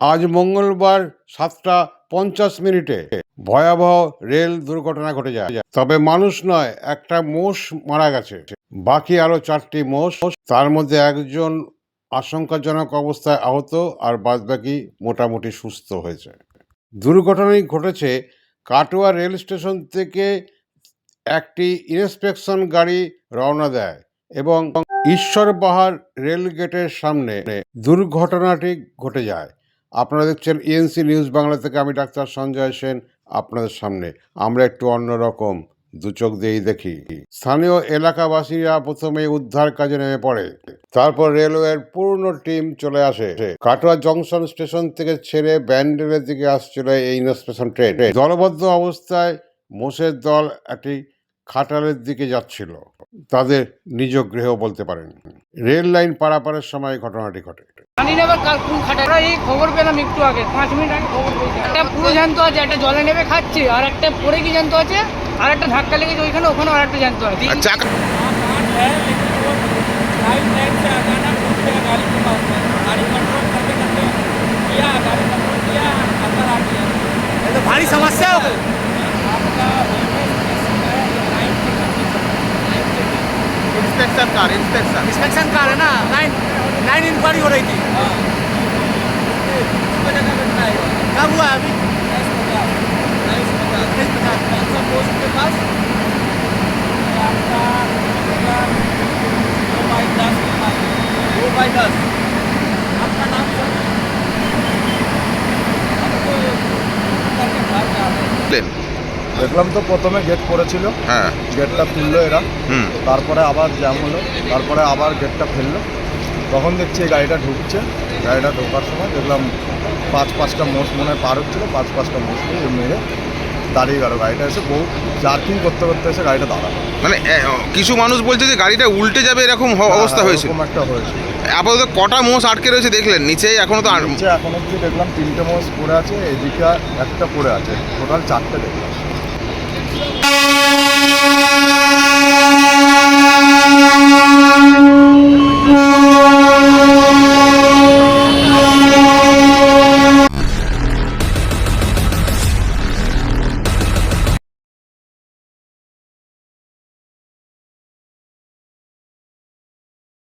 আজ মঙ্গলবার সাতটা পঞ্চাশ মিনিটে ভয়াবহ রেল দুর্ঘটনা ঘটে যায়। তবে মানুষ নয়, একটা মোষ মারা গেছে। বাকি আরও চারটি মোষ, তার মধ্যে একজন আশঙ্কাজনক অবস্থায় আহত আর বাদবাকি মোটামুটি সুস্থ হয়েছে। দুর্ঘটনাটি ঘটেছে কাটোয়া রেল স্টেশন থেকে একটি ইন্সপেকশন গাড়ি রওনা দেয় এবং ঈশ্বরবাহার রেল গেটের সামনে দুর্ঘটনাটি ঘটে যায়। আপনারা দেখছেন ইএনসি নিউজ বাংলা থেকে আমি ডাক্তার সঞ্জয় সেন আপনাদের সামনে। আমরা একটু অন্যরকম দু চোখ দিয়েই দেখি। স্থানীয় এলাকাবাসীরা প্রথমে উদ্ধার কাজে নেমে পড়ে। তারপর রেলওয়ের পূর্ণ টিম চলে আসে। কাটোয়া জংশন স্টেশন থেকে ছেড়ে ব্যান্ডেলের দিকে আসছিল এই ইন্সপেকশন ট্রেন। দলবদ্ধ অবস্থায় মোষের দল একটি খাটালের দিকে যাচ্ছিল। তাদের নিজ গৃহ বলতে পারেন। রেল লাইন পারাপারের সময় ঘটনাটি ঘটে। জানি না এবার কার কোন খাটা এই খবর পেলাম একটু আগে পাঁচ মিনিট আগে খবর পেয়েছি। একটা পুরো জ্যান্ত আছে একটা জলে নেমে খাচ্ছে আর একটা পড়ে কি জ্যান্ত আছে আর একটা ধাক্কা লেগেছে ওইখানে ওখানে আর একটা জ্যান্ত আছে। আর চাকা inspection car inspection inspection car है ना? नाइन नाइन इंक्वायरी हो रही थी। দেখলাম তো প্রথমে গেট করেছিল হ্যাঁ। গেটটা খুললো এরা। তারপরে আবার জ্যাম হলো। তারপরে আবার গেটটা ফেলল। তখন দেখছি এই গাড়িটা ঢুকছে। গাড়িটা ঢোকার সময় দেখলাম পাঁচ পাঁচটা মোষ মনে হয় পার হচ্ছিল। পাঁচ পাঁচটা মোষকে মেরে দাঁড়িয়ে গেল। গাড়িটা এসে বহু জার্কিং করতে করতে এসে গাড়িটা দাঁড়াল। মানে কিছু মানুষ বলছে যে গাড়িটা উল্টে যাবে এরকম অবস্থা হ্যাঁ, হয়েছে একটা হয়েছিল। আপাতত কটা মোষ আটকে রয়েছে দেখলেন? নিচে এখনও তো এখন অব্দি দেখলাম তিনটে মোষ পড়ে আছে এদিকে একটা পড়ে আছে। টোটাল চারটে দেখলাম। Yeah.